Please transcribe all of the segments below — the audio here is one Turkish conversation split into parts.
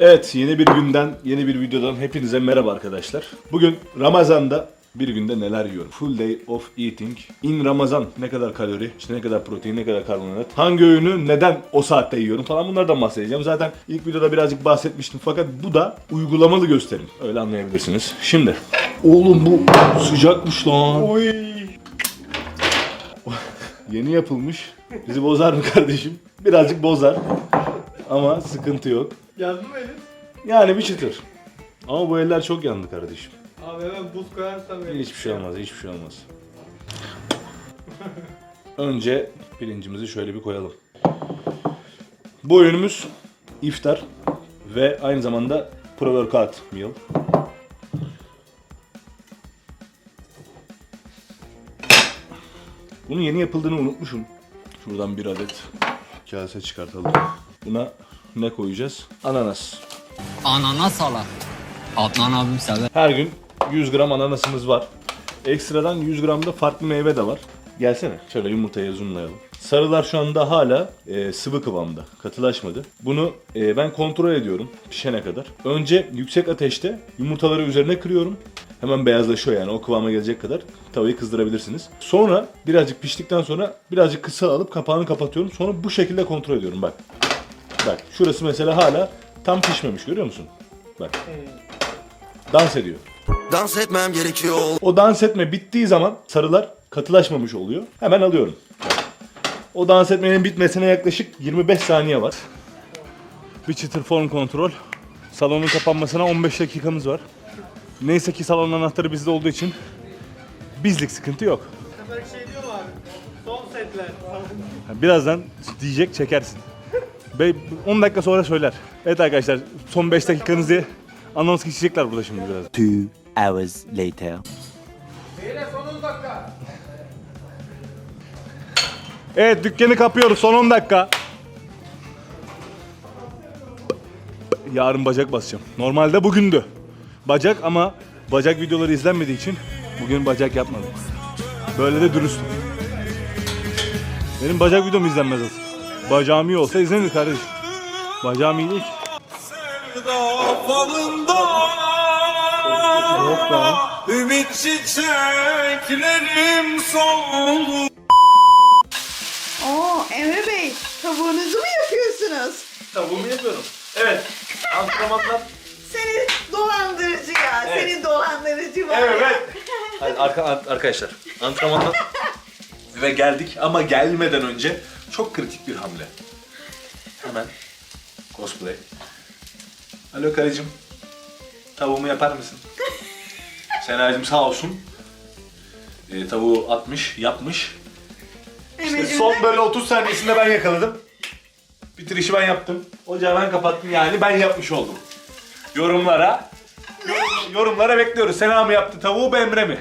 Evet yeni bir günden, yeni bir videodan hepinize merhaba arkadaşlar. Bugün Ramazan'da bir günde neler yiyorum? Full day of eating. In Ramazan ne kadar kalori, işte ne kadar protein, ne kadar karbonhidrat, hangi öğünü neden o saatte yiyorum falan bunlardan bahsedeceğim. Zaten ilk videoda birazcık bahsetmiştim fakat bu da uygulamalı gösterim. Öyle anlayabilirsiniz. Şimdi. Oğlum bu sıcakmış lan. Oy. Yeni yapılmış. Bizi bozar mı kardeşim? Birazcık bozar. Ama sıkıntı yok. Yandı mı elin? Yani bir çıtır. Ama bu eller çok yandı kardeşim. Abi hemen buz koyarsam böyle. Hiçbir şey olmaz, hiçbir şey olmaz. Önce pirincimizi şöyle bir koyalım. Bu öğünümüz iftar ve aynı zamanda pre-workout meal. Bunun yeni yapıldığını unutmuşum. Şuradan bir adet kase çıkartalım. Buna ne koyacağız? Ananas. Ananas ala. Adnan abim sever. Her gün 100 gram ananasımız var. Ekstradan 100 gram da farklı meyve de var. Gelsene. Şöyle yumurtaya zoomlayalım. Sarılar şu anda hala e, sıvı kıvamda. Katılaşmadı. Bunu e, ben kontrol ediyorum pişene kadar. Önce yüksek ateşte yumurtaları üzerine kırıyorum. Hemen beyazlaşıyor yani o kıvama gelecek kadar tavayı kızdırabilirsiniz. Sonra birazcık piştikten sonra birazcık kısa alıp kapağını kapatıyorum. Sonra bu şekilde kontrol ediyorum bak. Bak şurası mesela hala tam pişmemiş görüyor musun? Bak. Dans ediyor. Dans etmem gerekiyor O dans etme bittiği zaman sarılar katılaşmamış oluyor. Hemen alıyorum. O dans etmenin bitmesine yaklaşık 25 saniye var. Bir çıtır form kontrol. Salonun kapanmasına 15 dakikamız var. Neyse ki salonun anahtarı bizde olduğu için bizlik sıkıntı yok. Bu sefer şey diyor mu abi? Son setler. Birazdan diyecek çekersin. Ve 10 dakika sonra söyler. Evet arkadaşlar son 5 dakikanız diye anons geçecekler burada şimdi biraz. Two hours later. Beyler son 10 dakika. Evet dükkanı kapıyoruz son 10 dakika. Yarın bacak basacağım. Normalde bugündü. Bacak ama bacak videoları izlenmediği için bugün bacak yapmadım. Böyle de dürüstüm. Benim bacak videom izlenmez aslında. Bacağım iyi olsa izlenir kardeşim. Bacağım iyi değil ki. Yok be. Ümit çiçeklerim soldu. Oo Emre Bey, tavuğunuzu mu yapıyorsunuz? Tavuğumu yapıyorum. Evet. Antrenmanlar Seni dolandırıcı ya, Evet. seni dolandırıcı var Evet. ya. Hadi arka, arkadaşlar antrenmandan ve geldik ama gelmeden önce çok kritik bir hamle. Hemen cosplay. Alo karıcığım. Tavuğumu yapar mısın? Senacığım sağ olsun. Ee, tavuğu atmış, yapmış. İşte son böyle 30 saniyesinde ben yakaladım. Bitirişi ben yaptım. Ocağı ben kapattım yani ben yapmış oldum. Yorumlara yorum- yorumlara bekliyoruz. Sena mı yaptı tavuğu Emre mi?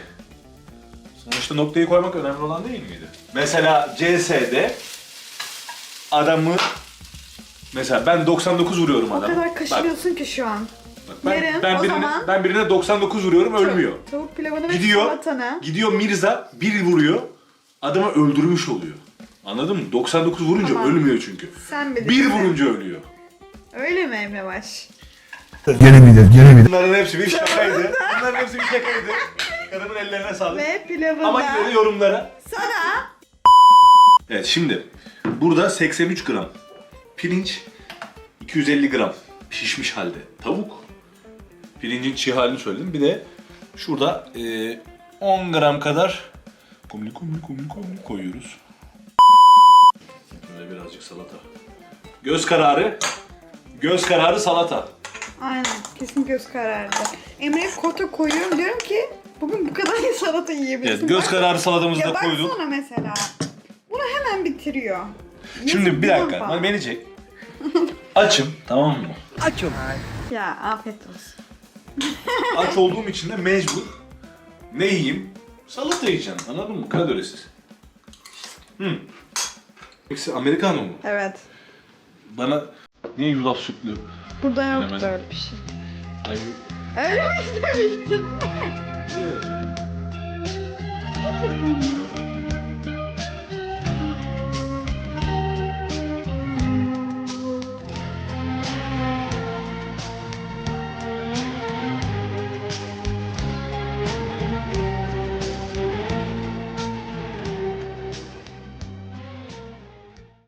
Sonuçta noktayı koymak önemli olan değil miydi? Mesela CS'de adamı mesela ben 99 vuruyorum O adamı. kadar Bak, kaşınıyorsun ki şu an. bak, ben, Yarın ben o birine, zaman- ben birine 99 vuruyorum ölmüyor. Tavuk pilavını ve Gidiyor, salatanı. gidiyor Mirza bir vuruyor, adamı öldürmüş oluyor. Anladın mı? 99 vurunca Tamam. ölmüyor çünkü. Sen bir Bir vurunca ölüyor. Öyle mi Emre Baş? Bunların hepsi bir şakaydı. Bunların hepsi bir şakaydı. Kadının ellerine sağlık. Ve pilavında Ama yine de yorumlara. sana Evet şimdi burada 83 gram pirinç, 250 gram pişmiş halde tavuk. Pirincin çiğ halini söyledim. Bir de şurada e, 10 gram kadar kumli kumli kumli kumli koyuyoruz. Böyle birazcık salata. Göz kararı, göz kararı salata. Aynen, kesin göz karardı. Emre'ye kota koyuyorum diyorum ki bugün bu kadar salata yiyebilirsin. Evet, göz Bak- kararı salatamızı Ya da koyduk. baksana mesela. Bitiriyor. Şimdi bir dakika, beni çek. Açım, tamam mı? Ya afiyet olsun. Aç olduğum için de mecbur ne yiyeyim? Salata yiyeceğim, anladın mı? Kalorisiz. Hmm. Eksi Amerikano mu? Evet. Bana niye yulaf sütlü? Burada yoktu Bilemedim. öyle bir şey. Ay, Öyle mi istemiştin?